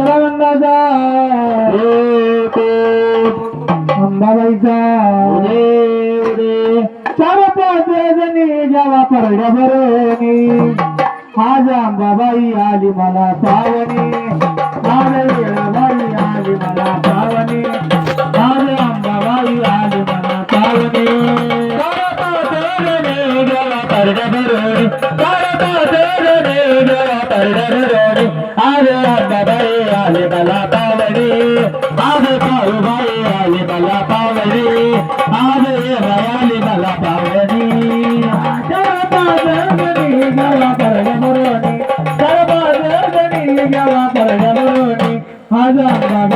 सर्वांना अंबाबाईचा. चार पाच जणी जेव्हा परड्या भरणी. आज अंबाबाई आली मला सावणी आज येळाबाई आली मला सावणी आज अंबाबाई आली मला सावणी चार पाच जणी जेव्हा परड्या भरणी. चार पाच जणी जेव्हा परड्या भरणी. आज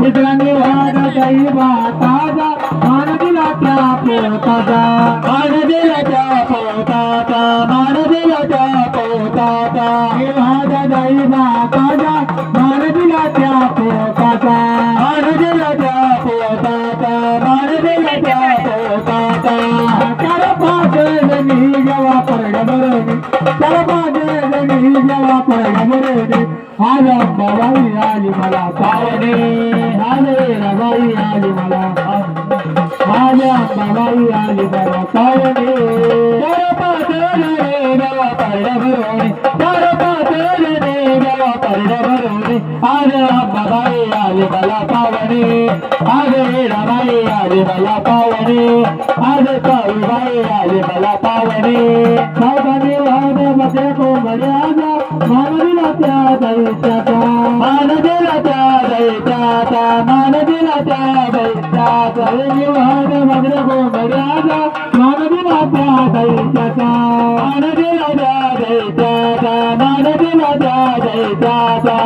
मित्रांनी वाद दैवा ताजा मान दिला त्या पोताचा मान दिला त्या पोताचा मान दिला त्या पोताचा हे वाद दैवा ताजा आज अंबाबाई आली मला पावणे आज रबाई आली मला आज अंबाबाई आली मला पावणे. आज अंबाबाई आली मला पावणे. आज रबाई आली मला पावणे. आज काळूबाई आली मला पावणे. सावधानी தேவை தாத்தா மனதில தேவை தாத்தா மதுரகோ மரியாதா. மனதில தேவை தாத்தா மனதில தேவை தாத்தா மனதில தேவை தாத்தா